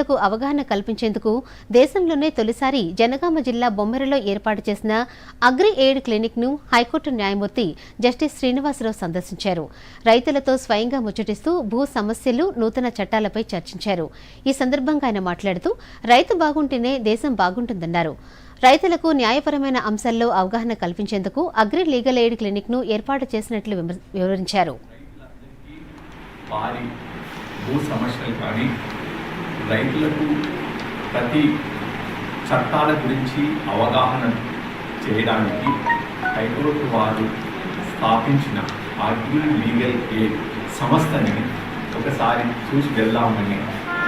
లకు అవగాహన కల్పించేందుకు దేశంలోనే తొలిసారి జనగామ జిల్లా బొమ్మెరలో ఏర్పాటు చేసిన అగ్రి ఎయిడ్ క్లినిక్ను హైకోర్టు న్యాయమూర్తి జస్టిస్ శ్రీనివాసరావు సందర్శించారు. రైతులతో స్వయంగా ముచ్చటిస్తూ భూ సమస్యలు నూతన చట్టాలపై చర్చించారు. ఈ సందర్భంగా ఆయన మాట్లాడుతూ రైతు బాగుంటేనే దేశం బాగుంటుందన్నారు. రైతులకు న్యాయపరమైన అంశాల్లో అవగాహన కల్పించేందుకు అగ్రి లీగల్ ఎయిడ్ క్లినిక్ను ఏర్పాటు చేసినట్లు వివరించారు. భూ సమస్యలు కానీ రైతులకు ప్రతి చట్టాల గురించి అవగాహన చేయడానికి హైకోర్టు వారు స్థాపించిన అగ్రి లీగల్ ఎయిడ్ సంస్థని ఒకసారి చూసి వెళ్దామని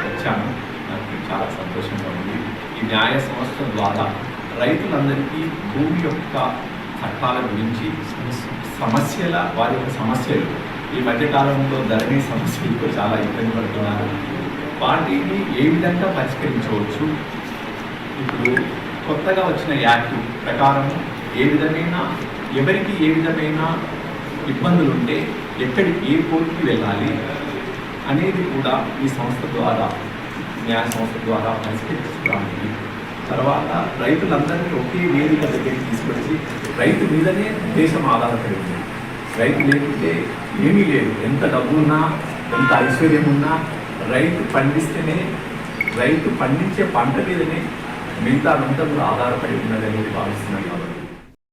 వచ్చాను. నాకు చాలా సంతోషంగా ఉంది. ఈ న్యాయ సంస్థ ద్వారా రైతులందరికీ భూమి యొక్క చట్టాల గురించి సమస్యల వారి యొక్క సమస్యలు ఈ మధ్యకాలంలో ధరణి సమస్యలతో చాలా ఇబ్బంది పడుతున్నారు. వాటిని ఏ విధంగా పరిష్కరించవచ్చు? ఇప్పుడు కొత్తగా వచ్చిన యాక్ట్ ప్రకారం ఏ విధమైన ఎవరికి ఏ విధమైన ఇబ్బందులు ఉంటే ఎక్కడి ఏ కోర్టుకి వెళ్ళాలి అనేది కూడా ఈ సంస్థ ద్వారా న్యాయ సంస్థ ద్వారా పరిష్కరించడానికి. తర్వాత రైతులందరినీ ఒకే వేదిక దగ్గరికి తీసుకొచ్చి రైతు మీదనే దేశం ఆధారపడింది. రైతు లేకుంటే ఏమీ లేదు. ఎంత డబ్బు ఉన్నా ఎంత ఐశ్వర్యం ఉన్నా రైతు పండిస్తేనే రైతు పండించే పంట మీదనే మిగతా అంతా కూడా ఆధారపడి ఉన్నదని భావిస్తున్నాను కాబట్టి.